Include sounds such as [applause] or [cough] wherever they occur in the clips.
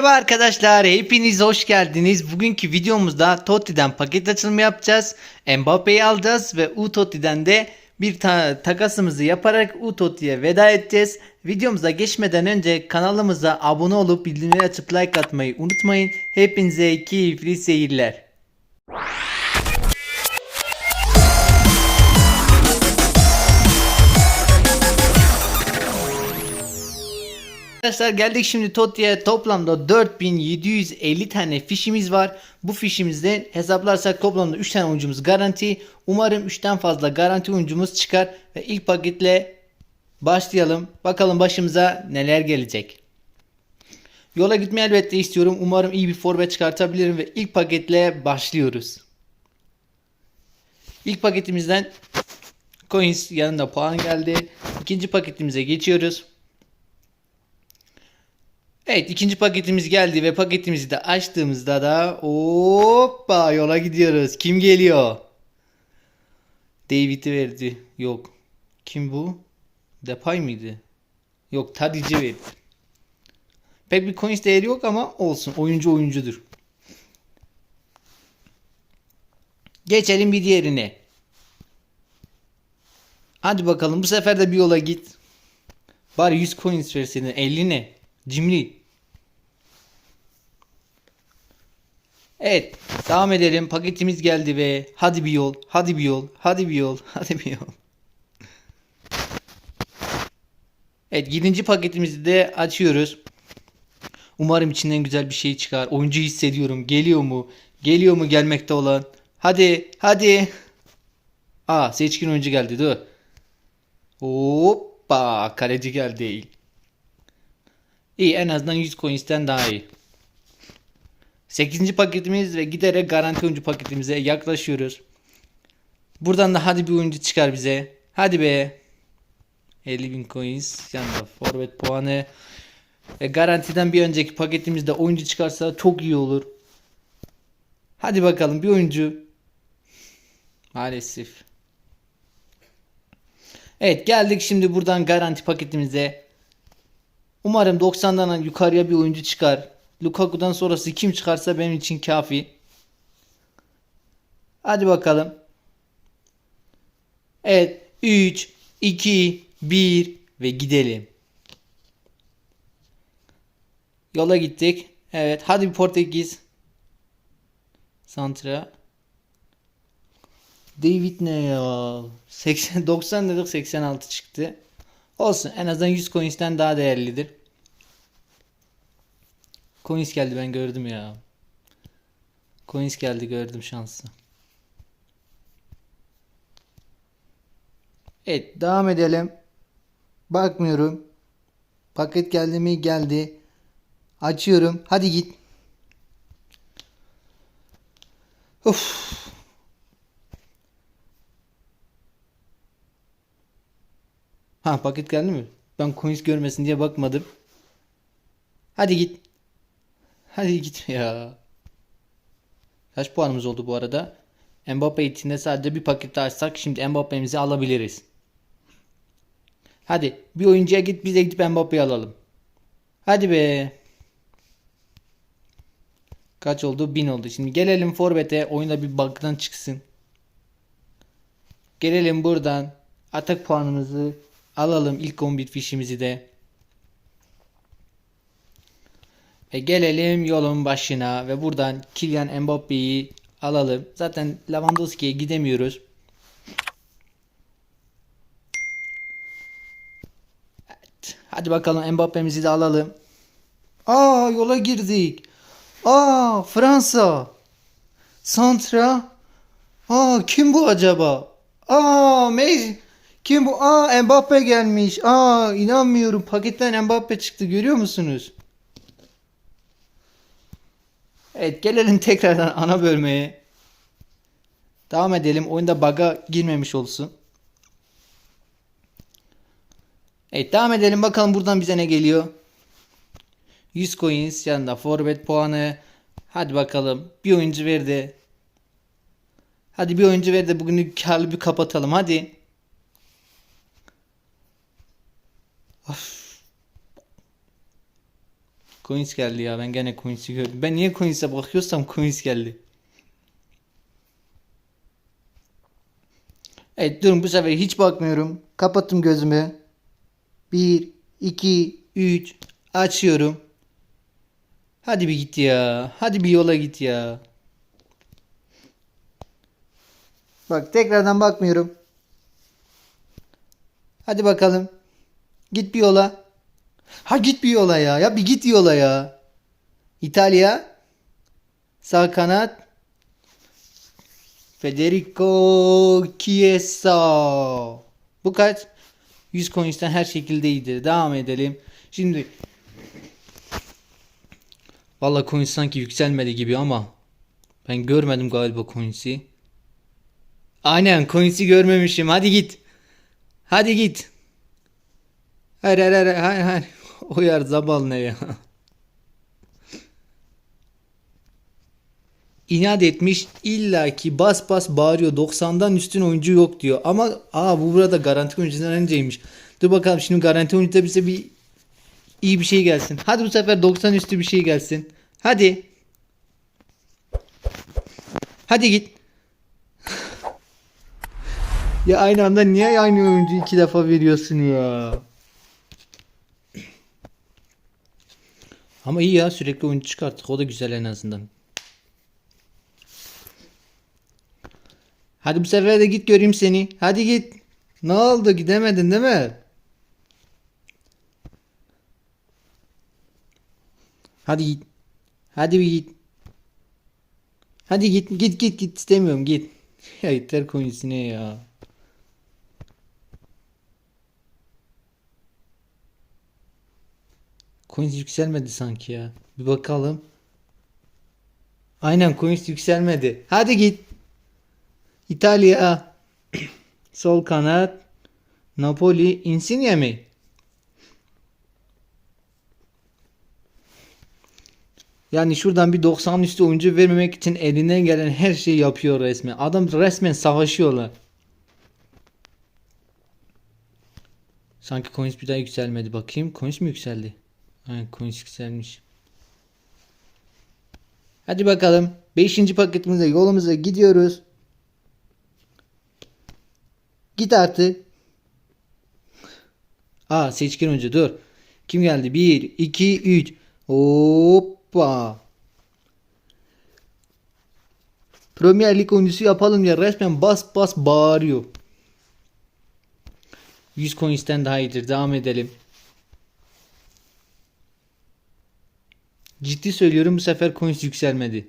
Merhaba arkadaşlar, hepiniz hoş geldiniz. Bugünkü videomuzda Totti'den paket açılımı yapacağız. Mbappe'yi alacağız ve U-Totti'den de bir ta- takasımızı yaparak U-Totti'ye veda edeceğiz. Videomuza geçmeden önce kanalımıza abone olup bildirimleri açıp like atmayı unutmayın. Hepinize keyifli seyirler. Arkadaşlar geldik şimdi Totti'ye toplamda 4750 tane fişimiz var. Bu fişimizde hesaplarsak toplamda 3 tane oyuncumuz garanti. Umarım 3'ten fazla garanti oyuncumuz çıkar ve ilk paketle başlayalım. Bakalım başımıza neler gelecek. Yola gitmeyi elbette istiyorum. Umarım iyi bir forvet çıkartabilirim ve ilk paketle başlıyoruz. İlk paketimizden coins yanında puan geldi. İkinci paketimize geçiyoruz. Evet ikinci paketimiz geldi ve paketimizi de açtığımızda da hoppa yola gidiyoruz. Kim geliyor? David'i verdi. Yok. Kim bu? Depay mıydı? Yok Tadic'i verdi. Pek bir coins değeri yok ama olsun. Oyuncu oyuncudur. Geçelim bir diğerine. Hadi bakalım bu sefer de bir yola git. Bari 100 coins verseydin 50 ne? Cimri. Evet. Devam edelim. Paketimiz geldi ve hadi bir yol. Hadi bir yol. Hadi bir yol. [laughs] Hadi bir yol. Evet. 7. paketimizi de açıyoruz. Umarım içinden güzel bir şey çıkar. Oyuncu hissediyorum. Geliyor mu? Geliyor mu gelmekte olan? Hadi. Hadi. Aa seçkin oyuncu geldi. Dur. Hoppa. Kaleci geldi. İyi en azından 100 coins'ten daha iyi. 8. paketimiz ve giderek garanti oyuncu paketimize yaklaşıyoruz. Buradan da hadi bir oyuncu çıkar bize. Hadi be. 50.000 coins yanında forvet puanı. Ve garantiden bir önceki paketimizde oyuncu çıkarsa çok iyi olur. Hadi bakalım bir oyuncu. Maalesef. Evet geldik şimdi buradan garanti paketimize. Umarım 90'dan yukarıya bir oyuncu çıkar. Lukaku'dan sonrası kim çıkarsa benim için kafi. Hadi bakalım. Evet. 3, 2, 1 ve gidelim. Yola gittik. Evet. Hadi bir Portekiz. Santra. David ne ya? 80 90 dedik 86 çıktı. Olsun en azından 100 coins'ten daha değerlidir. Coins geldi ben gördüm ya. Coins geldi gördüm şansı. Evet devam edelim. Bakmıyorum. Paket geldi mi geldi. Açıyorum. Hadi git. Of. Ha paket geldi mi? Ben coins görmesin diye bakmadım. Hadi git. Hadi git ya. Kaç puanımız oldu bu arada? Mbappe içinde sadece bir paket açsak şimdi Mbappe'mizi alabiliriz. Hadi bir oyuncuya git biz de gidip Mbappe'yi alalım. Hadi be. Kaç oldu? 1000 oldu. Şimdi gelelim forvete. Oyunda bir bug'dan çıksın. Gelelim buradan. Atak puanımızı alalım. ilk 11 fişimizi de. Ve gelelim yolun başına ve buradan Kylian Mbappe'yi alalım. Zaten Lewandowski'ye gidemiyoruz. Evet. Hadi bakalım Mbappe'mizi de alalım. Aa yola girdik. Aa Fransa. Santra. Aa kim bu acaba? Aa Messi. Kim bu? Aa Mbappe gelmiş. Aa inanmıyorum. Paketten Mbappe çıktı görüyor musunuz? Evet gelelim [laughs] tekrardan ana bölmeye. Devam edelim. Oyunda bug'a girmemiş olsun. Evet devam edelim. Bakalım buradan bize ne geliyor. 100 coins yanında forvet puanı. Hadi bakalım. Bir oyuncu verdi. Hadi bir oyuncu ver de bugünü karlı bir kapatalım. Hadi. Of. Coins geldi ya ben gene coins'i gördüm. Ben niye coins'e bakıyorsam coins geldi. Evet durun bu sefer hiç bakmıyorum. Kapattım gözümü. 1, 2, 3 açıyorum. Hadi bir git ya. Hadi bir yola git ya. Bak tekrardan bakmıyorum. Hadi bakalım. Git bir yola. Ha git bir yola ya. Ya bir git yola ya. İtalya. Sağ kanat. Federico Chiesa. Bu kaç? 100 coins'ten her şekilde iyidir. Devam edelim. Şimdi Valla coins sanki yükselmedi gibi ama ben görmedim galiba coins'i. Aynen coins'i görmemişim. Hadi git. Hadi git. Hayır hayır hayır hayır. hayır. O yer zabal ne ya. İnat etmiş illaki bas bas bağırıyor 90'dan üstün oyuncu yok diyor. Ama aa bu burada garanti oyuncudan önceymiş. Dur bakalım şimdi garanti oyuncuda bize bir iyi bir şey gelsin. Hadi bu sefer 90 üstü bir şey gelsin. Hadi. Hadi git. [laughs] Ya aynı anda niye aynı oyuncu iki defa veriyorsun ya? Ama iyi ya sürekli oyuncu çıkarttık. O da güzel en azından. Hadi bu sefer de git göreyim seni. Hadi git. Ne oldu gidemedin değil mi? Hadi git. Hadi bir git. Hadi git git git git istemiyorum git. [laughs] Ya yeter coins'ine ya. Coins yükselmedi sanki ya. Bir bakalım. Aynen coins yükselmedi. Hadi git. İtalya. [clears throat] Sol kanat. Napoli. Insigne mi? Yani şuradan bir 90 üstü oyuncu vermemek için elinden gelen her şeyi yapıyor resmen. Adam resmen savaşıyorlar. Sanki coins bir daha yükselmedi. Bakayım coins mi yükseldi? Aynen coins yükselmiş. Hadi bakalım. 5. paketimize yolumuza gidiyoruz. Git artık. Aa seçkin oyuncu dur. Kim geldi? 1, 2, 3. Hoppa. Premier Lig oyuncusu yapalım ya resmen bas bas bağırıyor. 100 coins'ten daha iyidir. Devam edelim. Ciddi söylüyorum bu sefer coins yükselmedi.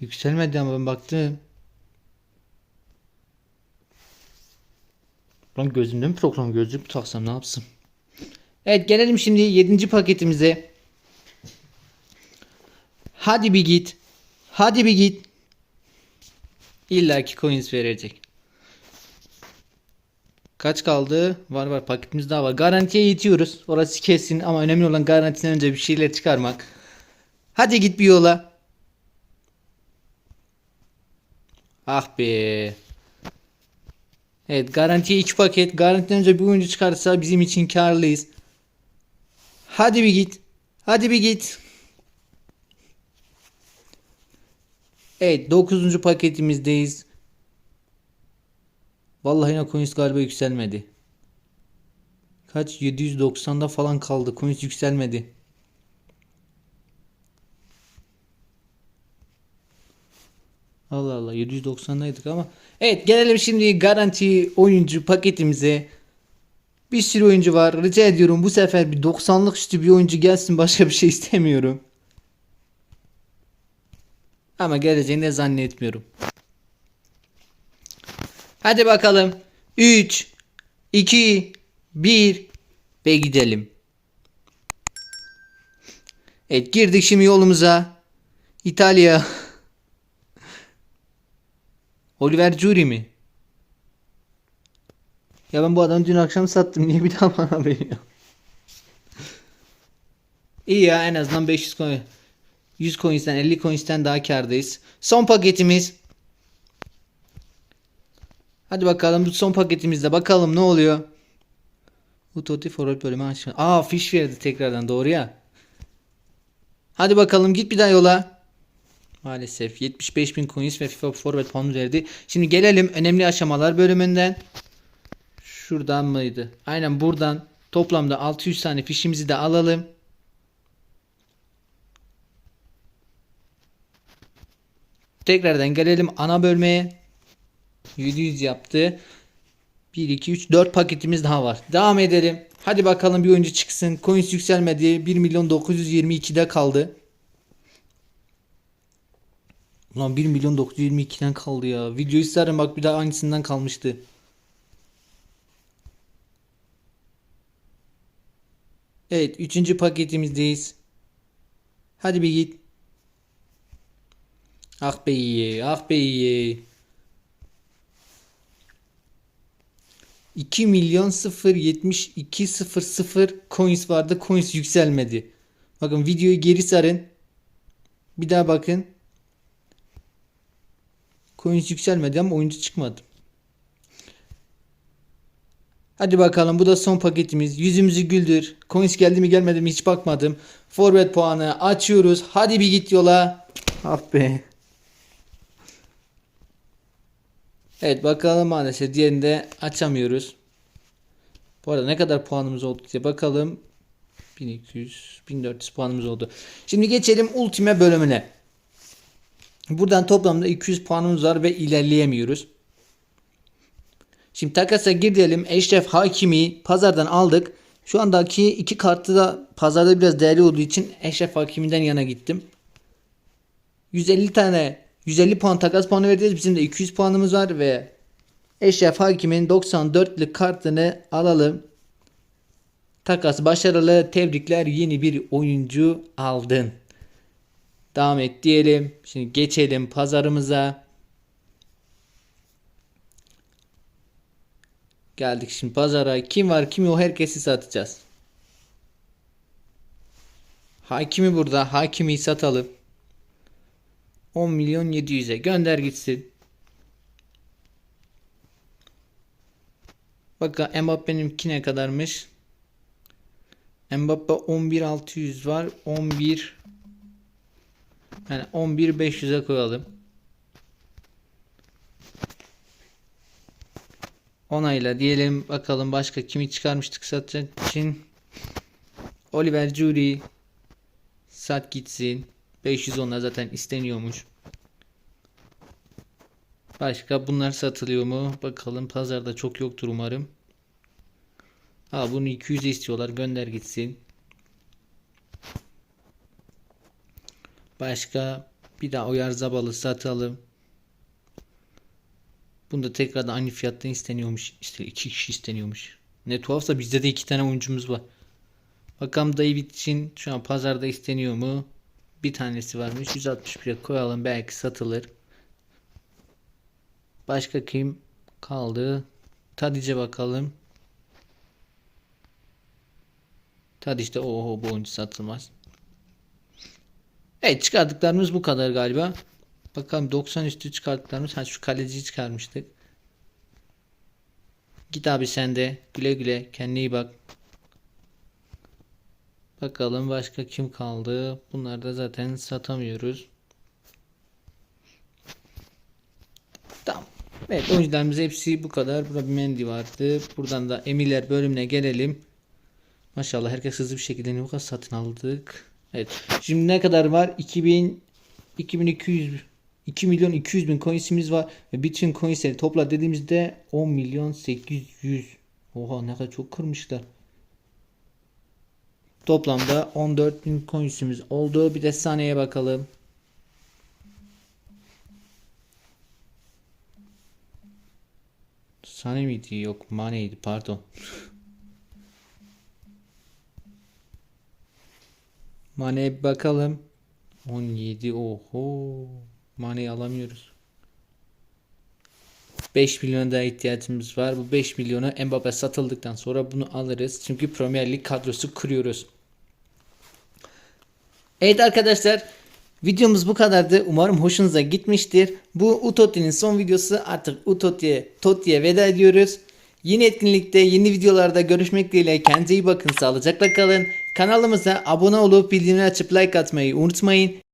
Yükselmedi ama ben baktım. Lan gözümde mi program gözlük mü taksam ne yapsam? Evet gelelim şimdi 7. paketimize. Hadi bir git. Hadi bir git. İlla ki coins verecek. Kaç kaldı? Var var paketimiz daha var. Garantiye yetiyoruz. Orası kesin ama önemli olan garantiden önce bir şeyler çıkarmak. Hadi git bir yola. Ah be. Evet garantiye 2 paket. Garantiden önce bir oyuncu çıkarsa bizim için karlıyız. Hadi bir git. Hadi bir git. Evet 9. paketimizdeyiz. Vallahi yine coins galiba yükselmedi. Kaç? 790'da falan kaldı. Coins yükselmedi. Allah Allah 790'daydık ama. Evet gelelim şimdi garanti oyuncu paketimize. Bir sürü oyuncu var. Rica ediyorum bu sefer bir 90'lık üstü bir oyuncu gelsin. Başka bir şey istemiyorum. Ama geleceğini de zannetmiyorum. Hadi bakalım. 3, 2, 1 ve gidelim. Evet girdik şimdi yolumuza. İtalya. [laughs] Oliver Giroud mi? Ya ben bu adamı dün akşam sattım. Niye bir daha bana veriyor? İyi ya en azından 500 coin. 100 coins'ten 50 coins'ten daha kardayız. Son paketimiz. Hadi bakalım bu son paketimizde bakalım ne oluyor. Utotti forvet bölümü aç. Aa fiş verdi tekrardan doğru ya. Hadi bakalım git bir daha yola. Maalesef 75 bin coins ve FIFA forvet puanı verdi. Şimdi gelelim önemli aşamalar bölümünden. Şuradan mıydı? Aynen buradan toplamda 600 tane fişimizi de alalım. Tekrardan gelelim ana bölmeye. 700 yaptı. 1, 2, 3, 4 paketimiz daha var. Devam edelim. Hadi bakalım bir oyuncu çıksın. Coins yükselmedi. 1 milyon 922'de kaldı. Ulan 1 milyon 922'den kaldı ya. Video isterim bak bir daha aynısından kalmıştı. Evet 3. paketimizdeyiz. Hadi bir git. Ah be iyi. Ah be iyi. 2 milyon 072 00 coins vardı. Coins yükselmedi. Bakın videoyu geri sarın. Bir daha bakın. Coins yükselmedi ama oyuncu çıkmadı. Hadi bakalım bu da son paketimiz. Yüzümüzü güldür. Coins geldi mi gelmedi mi hiç bakmadım. Forvet puanı açıyoruz. Hadi bir git yola. Ah be. Evet bakalım maalesef diğerini de açamıyoruz. Bu arada ne kadar puanımız oldu diye bakalım. 1200, 1400 puanımız oldu. Şimdi geçelim Ultime bölümüne. Buradan toplamda 200 puanımız var ve ilerleyemiyoruz. Şimdi takasa gir diyelim. Eşref Hakimi pazardan aldık. Şu andaki iki kartı da pazarda biraz değerli olduğu için Eşref Hakimi'den yana gittim. 150 tane 150 puan takas puanı vereceğiz. Bizim de 200 puanımız var ve Eşref Hakim'in 94'lük kartını alalım. Takas başarılı. Tebrikler. Yeni bir oyuncu aldın. Devam et diyelim. Şimdi geçelim pazarımıza. Geldik şimdi pazara. Kim var kim yok herkesi satacağız. Hakimi burada. Hakimi satalım. 10 milyon 700'e gönder gitsin. Bakın Mbappe'ninki ne kadarmış? Mbappe 11600 var. 11 yani 11500'e koyalım. Onayla diyelim bakalım başka kimi çıkarmıştık satacak için. Oliver Jury sat gitsin. 510'lar zaten isteniyormuş. Başka bunlar satılıyor mu? Bakalım pazarda çok yoktur umarım. Ha bunu 200 istiyorlar. Gönder gitsin. Başka bir daha Oyar Zabal'ı satalım. Bunda tekrardan aynı fiyattan isteniyormuş. İşte iki kişi isteniyormuş. Ne tuhafsa bizde de iki tane oyuncumuz var. Bakalım David için şu an pazarda isteniyor mu? Bir tanesi varmış. 161'e koyalım. Belki satılır. Başka kim kaldı? Tadiç'e bakalım. Tadiç de oho bu oyuncu satılmaz. Evet çıkardıklarımız bu kadar galiba. Bakalım 90 üstü çıkardıklarımız. Ha şu kaleciyi çıkarmıştık. Git abi sen de. Güle güle. Kendine iyi bak. Bakalım başka kim kaldı. Bunları da zaten satamıyoruz. Tamam. Evet oyuncularımız hepsi bu kadar. Burada bir Mendy vardı. Buradan da Emiler bölümüne gelelim. Maşallah herkes hızlı bir şekilde Newcastle satın aldık. Evet. Şimdi ne kadar var? 2000 2200 2 milyon 200 bin coinsimiz var ve bütün coinsleri topla dediğimizde 10 milyon 800 Oha ne kadar çok kırmışlar. Toplamda 14 bin coinsimiz oldu. Bir de saniyeye bakalım. Sane miydi? Yok Mane'ydi pardon. Bir bakalım. 17 oho. Mane'yi alamıyoruz. 5 milyona daha ihtiyacımız var. Bu 5 milyonu Mbappe satıldıktan sonra bunu alırız. Çünkü Premier Lig kadrosu kuruyoruz. Evet arkadaşlar videomuz bu kadardı. Umarım hoşunuza gitmiştir. Bu Utotti'nin son videosu. Artık Utotti'ye Totti'ye veda ediyoruz. Yeni etkinlikte, yeni videolarda görüşmek dileğiyle kendinize iyi bakın, sağlıcakla kalın. Kanalımıza abone olup bildirimleri açıp like atmayı unutmayın.